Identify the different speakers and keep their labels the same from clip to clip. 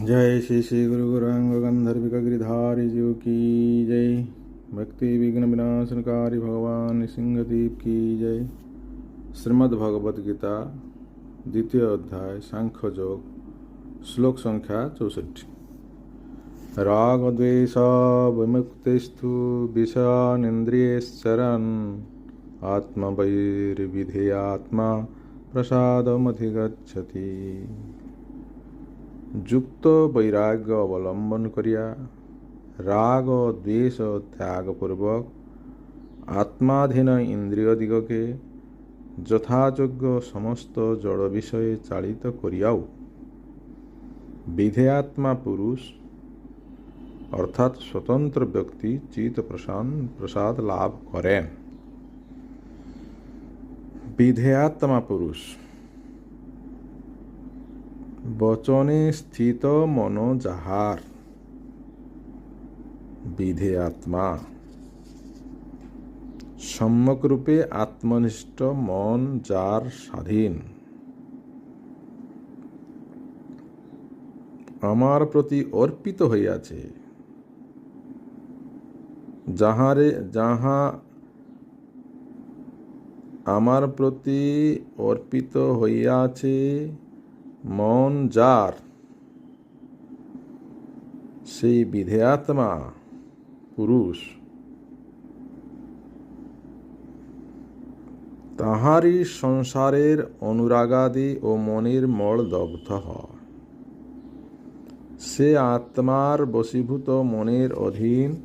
Speaker 1: जय श्री श्री गुरु गौरांग गंधर्विक गिरिधारी जीव की जय। भक्ति विघ्न विनाशनकारी भगवान सिंहदीप की जय। श्रीमद् भगवद गीता, द्वितीय अध्याय, सांख्य योग श्लोक संख्या चौसठ। राग द्वेष विमुक्तिस्तु विषानिन्द्रियश्चरन् आत्मवैर्विधेयात्मा प्रसादमधिगच्छति। যুক্ত বৈরাগ্য অবলম্বন করিয়া রাগ ও দ্বেষ ত্যাগপূর্বক আত্মাধীন ইন্দ্রিয়দিগকে যথাযোগ্য সমস্ত জড় বিষয়ে চালিত করিয়াও বিধেয়াত্মা পুরুষ, অর্থাৎ স্বতন্ত্র ব্যক্তি চিত প্রসাদ প্রসাদ লাভ করেন। বিধেয়াত্মা পুরুষ বচনে স্থিত মন যাহার। বিধে আত্মা। সম্যকরূপে আত্মনিষ্ঠ মন যার স্বাধীন। আমার প্রতি অর্পিত হইয়াছে। যাহারে, যাহা আমার প্রতি অর্পিত হইয়াছে মন যার, সেই বিধেয়াত্মা পুরুষ। তাহারই সংসারের অনুরাগাদি ও মনের মল দগ্ধ হয়। সে আত্মার বশীভূত মনের অধীন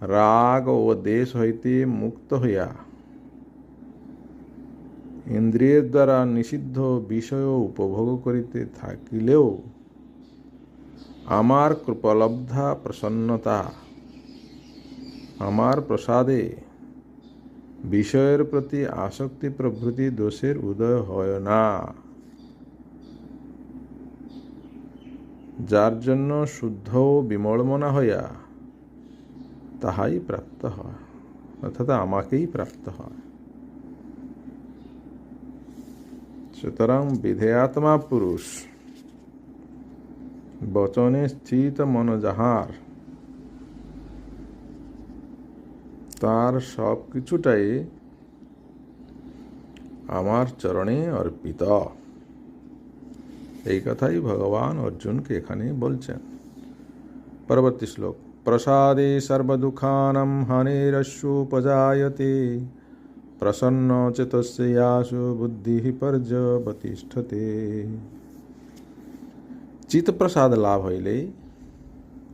Speaker 1: রাগ ও দেশ হইতে মুক্ত হইয়া ইন্দ্রিয়ের দ্বারা নিষিদ্ধ বিষয় উপভোগ করিতে থাকিলেও আমার কৃপলব্ধা প্রসন্নতা, আমার প্রসাদে বিষয়ের প্রতি আসক্তি প্রভৃতি দোষের উদয় হয় না। যার জন্য শুদ্ধ ও বিমলমনা হইয়া তাহাই প্রাপ্ত হয়, অর্থাৎ আমাকেই প্রাপ্ত হয়। সুতরাং বিধেয়াত্মা পুরুষ। বচনে স্থিত মন যাহার তার সব কিছুটাই আমার চরণে অর্পিত। এই কথাই ভগবান অর্জুনকে এখানে বলছেন। পরবর্তী শ্লোক। প্রসাদে সর্বদুঃখানম হানিরস্যুপজায়তে। প্রসন্ন চেতস্যাসু বুদ্ধি পর্যবতিষ্ঠতে চিত্তপ্রসাদ লাভ হইলেই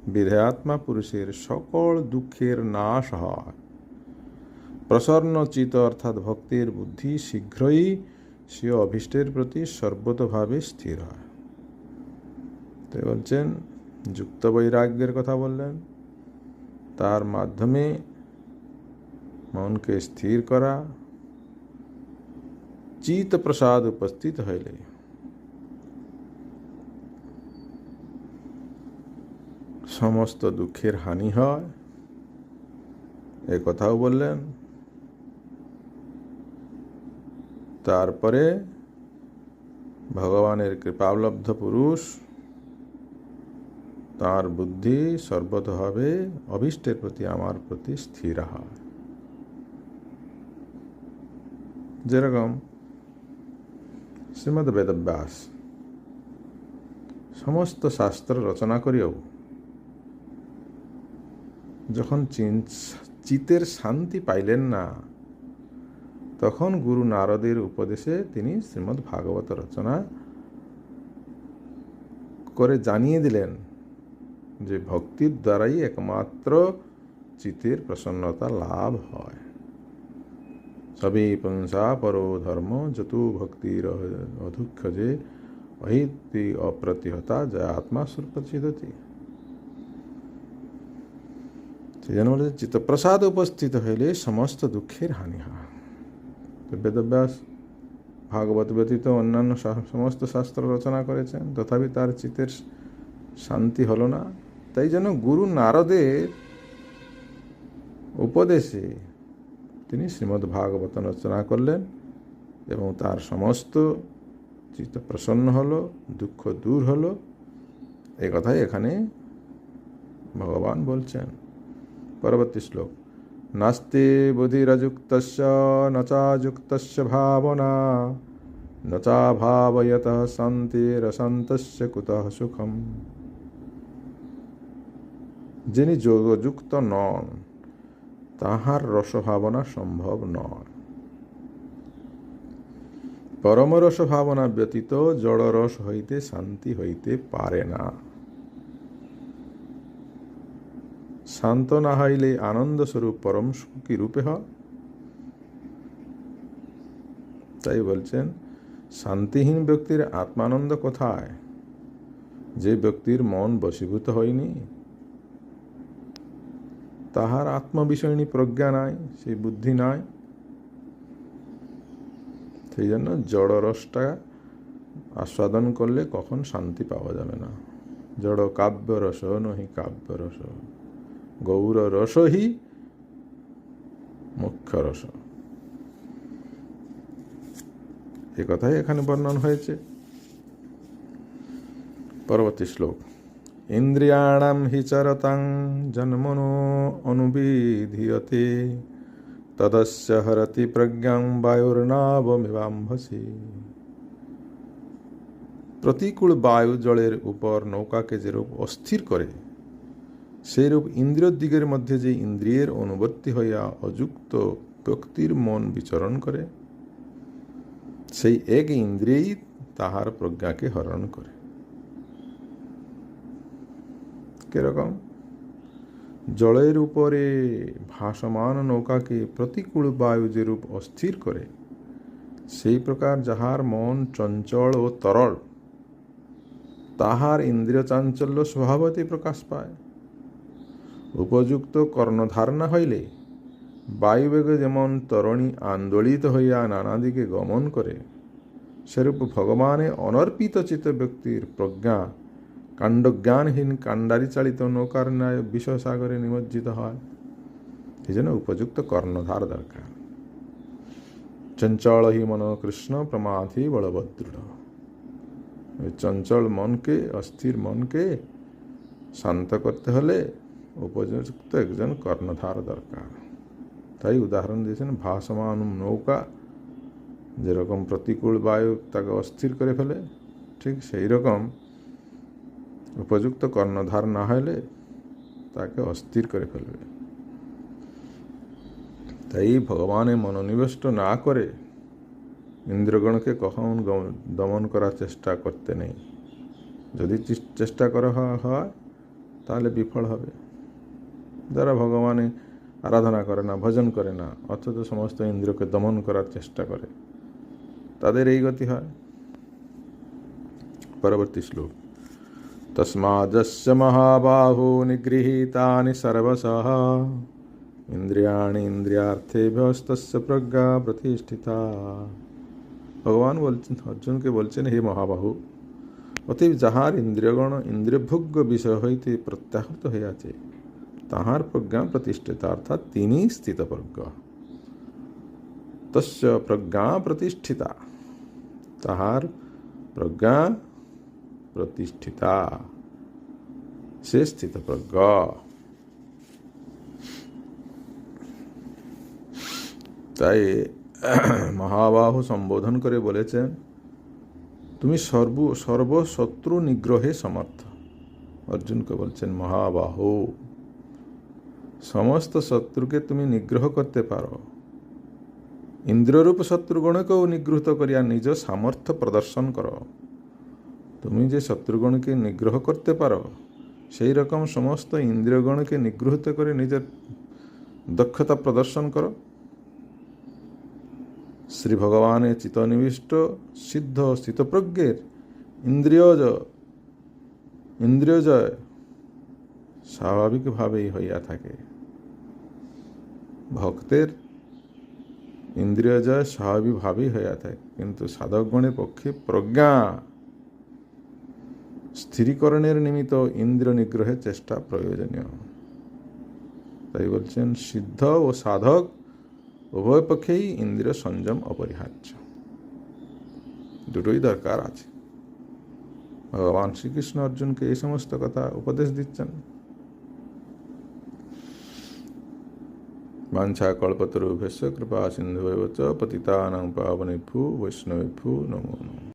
Speaker 1: বিধেয়াত্মা পুরুষের সকল দুঃখের নাশ হয় প্রসন্ন চিত অর্থাৎ ভক্তির বুদ্ধি শীঘ্রই সে অভীষ্টের প্রতি সর্বতভাবে স্থির হয় তো বলছেন যুক্ত বৈরাগ্যের কথা বললেন তার মাধ্যমে মনকে স্থির করা চিত প্রসাদ উপস্থিত হইলে সমস্ত দুঃখের হানি হয় এ কথাও বললেন তারপরে ভগবানের কৃপাবলব্ধ পুরুষ তার বুদ্ধি সর্বতভাবে অভীষ্টের প্রতি আমার প্রতি স্থির হয় যেরকম শ্রীমদ বেদব্যাস সমস্ত শাস্ত্র রচনা করিও যখন চিতের শান্তি পাইলেন না, তখন গুরু নারদের উপদেশে তিনি শ্রীমদ্ ভাগবত রচনা করে জানিয়ে দিলেন যে ভক্তির দ্বারাই একমাত্র চিতের প্রসন্নতা লাভ হয়। পুংসা পরো ধর্ম যতু ভক্তির অধুক্ষ যে অহিতি অপ্রতিহতা যা আত্মা সুপ্রচিদতি সেজন্য বলে চিত্তপ্রসাদ উপস্থিত হইলে সমস্ত দুঃখের হানি হয় বেদব্যাস ভাগবত ব্যতীত অন্যান্য সমস্ত শাস্ত্র রচনা করেছেন তথাপি তার চিতের শান্তি হলো না তাই জন্য গুরু নারদের উপদেশে তিনি শ্রীমদ্ ভাগবত রচনা করলেন এবং তার সমস্ত চিত্ত প্রসন্ন হলো, দুঃখ দূর হলো। এই কথাই এখানে ভগবান বলছেন। পরবর্তী শ্লোক। নাস্তি বুদ্ধিরযুক্তস্য ন চাযুক্তস্য ভাবনা, ন চাভাবয়ত শান্তিরশান্তস্য কুতঃ সুখম। যিনি যোগযুক্ত নন তাহার রসভাবনা সম্ভব নয়। পরমরস ভাবনা ব্যতীত জড়রস হইতে, শান্তি হইতে পারে না। শান্ত না হইলে আনন্দ স্বরূপ পরম সুখী রূপে হয়? তাই বলছেন, শান্তিহীন ব্যক্তির আত্মানন্দ কোথায়? যে ব্যক্তির মন বশীভূত হয়নি তাহার আত্মবিষয়নী প্রজ্ঞা নাই সেই বুদ্ধি নাই। সেই জন্য জড়রসটা আস্বাদন করলে কখন শান্তি পাওয়া যাবে না। জড় কাব্য রস নহি কাব্য রস গৌর রস হি মুখ্য রস কথাই এখানে বর্ণন হয়েছে। পরবর্তী শ্লোক। ইন্দ্রিয়াণাম হি চরতাং জন্মনো অনুবিধীয়তে। তদস্য হরতি প্রজ্ঞাং বায়ুর্নাবমিবাম্ভসি। প্রতিকূল বায়ু জলের উপর নৌকাকে যেরূপ অস্থির করে, সেইরূপ ইন্দ্রিয় দিগের মধ্যে যে ইন্দ্রিয়ের অনুবর্তী হইয়া অযুক্ত ব্যক্তির মন বিচরণ করে, সেই এক ইন্দ্রিয়েই তাহার প্রজ্ঞাকে হরণ করে। কীরকম? জলের উপরে ভাসমান নৌকাকে প্রতিকূল বায়ু যেরূপ অস্থির করে, সেই প্রকার যাহার মন চঞ্চল ও তরল, তাহার ইন্দ্রিয় চাঞ্চল্য স্বভাবতই প্রকাশ পায়। উপযুক্ত কর্ণধারণা হইলে বায়ুবেগে যেমন তরণী আন্দোলিত হইয়া নানা দিকে গমন করে, সেরূপ ভগবানে অনর্পিত চিত্ত ব্যক্তির প্রজ্ঞা কাণ্ডজ্ঞানহীন কাণ্ডারি চালিত নৌকার ন্যায় বিশ্বসাগরে নিমজ্জিত হয়। এই জন্য উপযুক্ত কর্ণধার দরকার। চঞ্চল হি মন কৃষ্ণ প্রমাধি ওই চঞ্চল মনকে, অস্থির মনকে শান্ত করতে হলে উপযুক্ত একজন কর্ণধার দরকার। তাই উদাহরণ দিয়েছেন ভাসমান নৌকা। যেরকম প্রতিকূল বায়ু তাকে অস্থির করে ফেলে, ঠিক সেই রকম উপযুক্ত কর্ণধার না হলে তাকে অস্থির করে ফেলবে। তাই ভগবানে মনোনিবেষ্ট না করে ইন্দ্রগণকে কখন দমন করার চেষ্টা করতে নেই। যদি চেষ্টা করা হয়, তাহলে বিফল হবে। যারা ভগবানে আরাধনা করে না, ভজন করে না, অথচ সমস্ত ইন্দ্রকে দমন করার চেষ্টা করে, তাদের এই গতি হয়। পরবর্তী শ্লোক। তস্মাদস্য মহাবাহু নিগৃহীতানি সর্বশः ইন্দ্রিয়াণি ইন্দ্রিয়ার্থেভ্যস্তস্য প্রজ্ঞা প্রতিষ্ঠিতা ভগবান বলছেন অর্জুনকে বলছেন হে মহাবাহু অতএব যাহার ইন্দ্রিয়গণ ইন্দ্রিয়ভোগ্য বিষয় হইতে প্রত্যাহৃত হইয়াছে তাহার প্রজ্ঞা প্রতিষ্ঠিতা অর্থাৎ তিনি স্থিতপ্রজ্ঞ তস্য প্রজ্ঞা প্রতিষ্ঠিতা তাহার প্রজ্ঞা প্রতিষ্ঠিতা সে স্থিতপ্রজ্ঞ তাই মহাবাহু সম্বোধন করে বলেছেন তুমি সর্ব সর্বশত্রু নিগ্রহে সমর্থ অর্জুনকে বলছেন মহাবাহু সমস্ত শত্রুকে তুমি নিগ্রহ করতে পারো ইন্দ্ররূপ শত্রুগণকেও নিগৃহীত করিয়া নিজ সামর্থ্য প্রদর্শন করো তুমি যে শত্রুগণকে নিগ্রহ করতে পারো, সেই রকম সমস্ত ইন্দ্রিয়গণকে নিগৃহীত করে নিজের দক্ষতা প্রদর্শন করো। শ্রী ভগবানে চিতনিবিষ্ট সিদ্ধ স্থিতপ্রজ্ঞের ইন্দ্রিয়জ, ইন্দ্রিয়জয় স্বাভাবিকভাবেই হইয়া থাকে। ভক্তের ইন্দ্রিয়জয় স্বাভাবিকভাবেই হইয়া থাকে, কিন্তু সাধকগণের পক্ষে প্রজ্ঞা স্থিরীকরণের নিমিত্ত ইন্দ্র নিগ্রহের চেষ্টা প্রয়োজনীয়। তাই বলছেন, সিদ্ধ ও সাধক উভয় পক্ষেই ইন্দ্রিয় সংযম অপরিহার্য। দুটোই দরকার আছে। ভগবান শ্রীকৃষ্ণ অর্জুনকে এই সমস্ত কথা উপদেশ দিচ্ছেন। বাঞ্ছা কল্পতরুভ্যস্য কৃপা সিন্ধু পতিতানাং পাবনেভ্যু বৈষ্ণবেভ্যু নমো নমঃ।